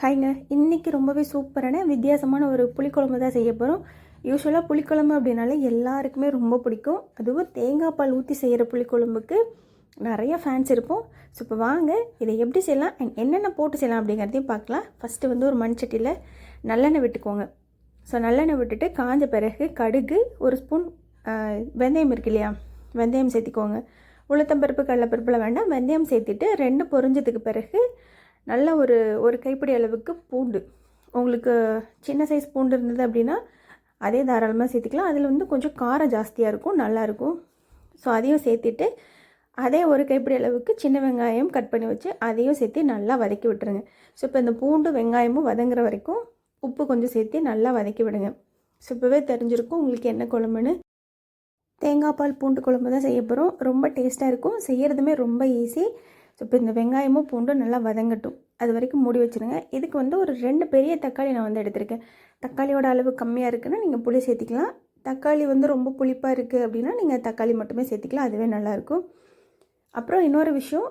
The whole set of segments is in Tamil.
ஹாய்ங்க. இன்றைக்கி ரொம்பவே சூப்பரான வித்தியாசமான ஒரு புளிக்குழம்பு தான் செய்ய போகிறோம் யூஸ்வலாக புளிக்குழம்பு அப்படின்னாலே எல்லாருக்குமே ரொம்ப பிடிக்கும். அதுவும் தேங்காய் பால் ஊற்றி செய்கிற புளிக்குழம்புக்கு நிறைய ஃபேன்ஸ் இருப்போம். ஸோ இப்போ வாங்க இதை எப்படி செய்யலாம்? அண்ட் என்னென்ன போட்டு செய்யலாம் அப்படிங்கிறதையும் பார்க்கலாம். ஃபஸ்ட்டு வந்து ஒரு மண் சட்டியில் நல்லெண்ணெய் விட்டுக்கோங்க. ஸோ நல்லெண்ணெய் விட்டுட்டு காஞ்ச பிறகு கடுகு ஒரு ஸ்பூன் வெந்தயம் இருக்கு இல்லையா? வெந்தயம் சேர்த்திக்கோங்க. உளுத்தம்பருப்பு கடலப்பருப்பில் வேண்டாம். வெந்தயம் சேர்த்திட்டு ரெண்டு பொரிஞ்சதுக்கு பிறகு நல்ல ஒரு ஒரு கைப்பிடி அளவுக்கு பூண்டு. உங்களுக்கு சின்ன சைஸ் பூண்டு இருந்தது அப்படின்னா அதே தாராளமாக சேர்த்துக்கலாம். அதில் வந்து கொஞ்சம் காரம் ஜாஸ்தியாக இருக்கும் நல்லாயிருக்கும் ஸோ அதையும் சேர்த்துட்டு அதே ஒரு கைப்பிடி அளவுக்கு சின்ன வெங்காயம் கட் பண்ணி வச்சு அதையும் சேர்த்து நல்லா வதக்கி விட்டுருங்க. ஸோ இப்போ இந்த பூண்டு வெங்காயமும் வதங்குற வரைக்கும் உப்பு கொஞ்சம் சேர்த்து நல்லா வதக்கி விடுங்க. ஸோ இப்போவே தெரிஞ்சிருக்கும் உங்களுக்கு என்ன குழம்புன்னு. தேங்காய் பால் பூண்டு குழம்பு தான் செய்ய போகிறோம் ரொம்ப டேஸ்ட்டாக இருக்கும். செய்கிறதுமே ரொம்ப ஈஸி ஸோ இப்போ இந்த வெங்காயமும் பூண்டும் நல்லா வதங்கட்டும். அது வரைக்கும் மூடி வச்சுருங்க. இதுக்கு வந்து ஒரு ரெண்டு பெரிய தக்காளி நான் வந்து எடுத்திருக்கேன். தக்காளியோட அளவு கம்மியாக இருக்குன்னா நீங்கள் புளி சேர்த்திக்கலாம். தக்காளி வந்து ரொம்ப புளிப்பாக இருக்குது அப்படின்னா நீங்கள் தக்காளி மட்டுமே சேர்த்திக்கலாம். அதுவே நல்லாயிருக்கும் அப்புறம் இன்னொரு விஷயம்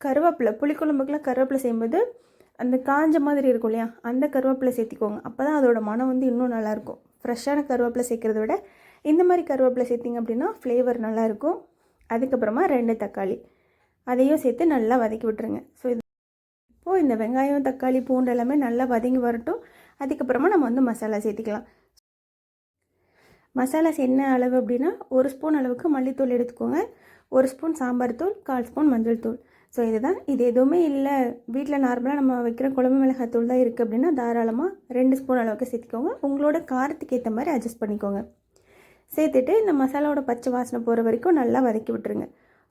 கருவேப்பிலை. புளிக்குழம்புக்குலாம் கருவேப்பிலை செய்யும்போது அந்த காஞ்ச மாதிரி இருக்கும் இல்லையா? அந்த கருவேப்பிலை சேர்த்திக்கோங்க. அப்போ தான் அதோட மனம் வந்து இன்னும் நல்லாயிருக்கும் ஃப்ரெஷ்ஷான கருவேப்பிலை சேர்க்குறத விட இந்த மாதிரி கருவேப்பிலை சேர்த்திங்க அப்படின்னா ஃப்ளேவர் நல்லாயிருக்கும் அதுக்கப்புறமா ரெண்டு தக்காளி. அதையும் சேர்த்து நல்லா வதக்கி விட்டுருங்க. ஸோ இது இப்போது இந்த வெங்காயம் தக்காளி பூண்டு எல்லாமே நல்லா வதங்கி வரட்டும். அதுக்கப்புறமா நம்ம வந்து மசாலா சேர்த்துக்கலாம். மசாலாஸ் என்ன அளவு அப்படின்னா ஒரு ஸ்பூன் அளவுக்கு மல்லித்தூள் எடுத்துக்கோங்க. ஒரு ஸ்பூன் சாம்பார் தூள் கால் ஸ்பூன் மஞ்சள் தூள். ஸோ இதுதான். இது எதுவுமே இல்லை. வீட்டில் நார்மலாக நம்ம வைக்கிற குழம்பு மிளகாய் தூள் தான் இருக்குது அப்படின்னா தாராளமாக ரெண்டு ஸ்பூன் அளவுக்கு சேர்த்துக்கோங்க. உங்களோட காரத்துக்கு ஏற்ற மாதிரி அட்ஜஸ்ட் பண்ணிக்கோங்க. சேர்த்துட்டு இந்த மசாலாவோட பச்சை வாசனை போகிற வரைக்கும் நல்லா வதக்கி விட்டுருங்க.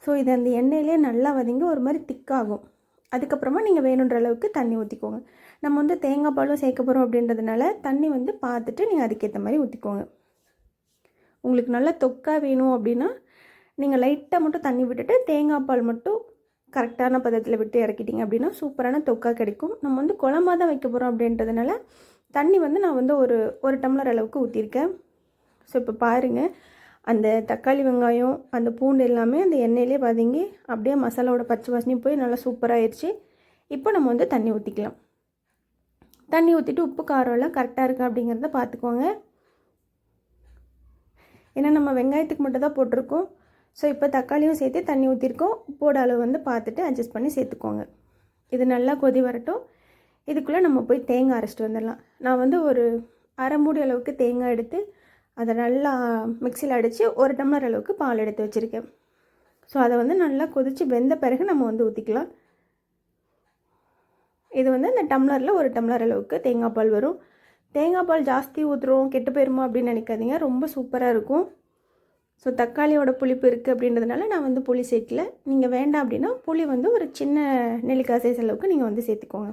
ஸோ இது அந்த எண்ணெயிலே நல்லா வதங்கி ஒரு மாதிரி திக்காகும் அதுக்கப்புறமா நீங்கள் வேணுன்ற அளவுக்கு தண்ணி ஊற்றிக்கோங்க நம்ம வந்து தேங்காய் பாலும் சேர்க்க போகிறோம் அப்படின்றதுனால தண்ணி வந்து பார்த்துட்டு நீங்கள் அதுக்கேற்ற மாதிரி ஊற்றிக்கோங்க உங்களுக்கு நல்லா தொக்காக வேணும் அப்படின்னா நீங்கள் லைட்டாக மட்டும் தண்ணி விட்டுட்டு தேங்காய் பால் மட்டும் கரெக்டான பதத்தில் விட்டு இறக்கிட்டீங்க அப்படின்னா சூப்பரான தொக்கா கிடைக்கும். நம்ம வந்து குழம்பாக தான் வைக்க போகிறோம் அப்படின்றதுனால தண்ணி வந்து நான் வந்து ஒரு ஒரு டம்ளர் அளவுக்கு ஊற்றிருக்கேன் ஸோ இப்போ பாருங்கள் அந்த தக்காளி வெங்காயம் அந்த பூண்டு எல்லாமே அந்த எண்ணெயிலே வதங்கி அப்படியே மசாலாவோட பச்சை வாசனையும் போய் நல்லா சூப்பராகிடுச்சு இப்போ நம்ம வந்து தண்ணி ஊற்றிக்கலாம் தண்ணி ஊற்றிட்டு உப்பு காரம் எல்லாம் கரெக்டாக இருக்கா அப்படிங்கிறத பார்த்துக்கோங்க. ஏன்னா நம்ம வெங்காயத்துக்கு மட்டும் தான் போட்டிருக்கோம். ஸோ இப்போ தக்காளியும் சேர்த்து தண்ணி ஊற்றிருக்கோம் உப்போட அளவு வந்து பார்த்துட்டு அட்ஜஸ்ட் பண்ணி சேர்த்துக்கோங்க. இது நல்லா கொதி வரட்டும். இதுக்குள்ளே நம்ம போய் தேங்காய் அரைச்சிட்டு வந்துடலாம். நான் வந்து ஒரு அரை மூடி அளவுக்கு தேங்காய் எடுத்து அதை நல்லா மிக்சியில் அடித்து ஒரு டம்ளர் அளவுக்கு பால் எடுத்து வச்சுருக்கேன். ஸோ அதை வந்து நல்லா கொதித்து வெந்த பிறகு நம்ம வந்து ஊற்றிக்கலாம் இது வந்து இந்த டம்ளரில் ஒரு டம்ளர் அளவுக்கு தேங்காய் பால் வரும். தேங்காய் பால் ஜாஸ்தி ஊற்றுறோம் கெட்டு போயிருமா அப்படின்னு நினைக்காதீங்க. ரொம்ப சூப்பராக இருக்கும். ஸோ தக்காளியோட புளிப்பு இருக்குது அப்படின்றதுனால நான் வந்து புளி சேர்க்கல. நீங்கள் வேண்டாம் அப்படின்னா புளி வந்து ஒரு சின்ன நெல்லிக்காய் சைஸ் அளவுக்கு நீங்கள் வந்து சேர்த்துக்கோங்க.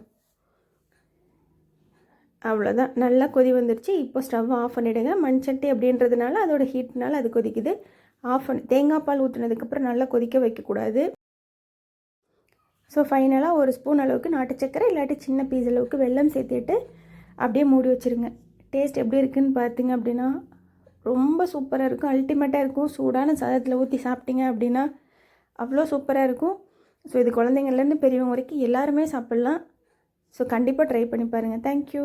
அவ்வளோதான் நல்லா கொதி வந்துருச்சு. இப்போ ஸ்டவ் ஆஃப் பண்ணிவிடுங்க மண் சட்டி அப்படின்றதுனால அதோட ஹீட்னால அது கொதிக்குது. ஆஃப் பண்ணி தேங்காய் பால் ஊற்றினதுக்கப்புறம் நல்லா கொதிக்க வைக்கக்கூடாது. ஸோ ஃபைனலாக ஒரு ஸ்பூன் அளவுக்கு நாட்டு சக்கரை இல்லாட்டி சின்ன பீஸ் அளவுக்கு வெல்லம் சேர்த்துட்டு அப்படியே மூடி வச்சுருங்க. டேஸ்ட் எப்படி இருக்குதுன்னு பார்த்தீங்க அப்படின்னா ரொம்ப சூப்பராக இருக்கும். அல்டிமேட்டாக இருக்கும். சூடான சாதத்தில் ஊற்றி சாப்பிட்டீங்க அப்படின்னா அவ்வளோ சூப்பராக இருக்கும். ஸோ இது குழந்தைங்கள்லேருந்து பெரியவங்க வரைக்கும் எல்லாருமே சாப்பிட்லாம். ஸோ கண்டிப்பாக ட்ரை பண்ணி பாருங்கள் தேங்க்யூ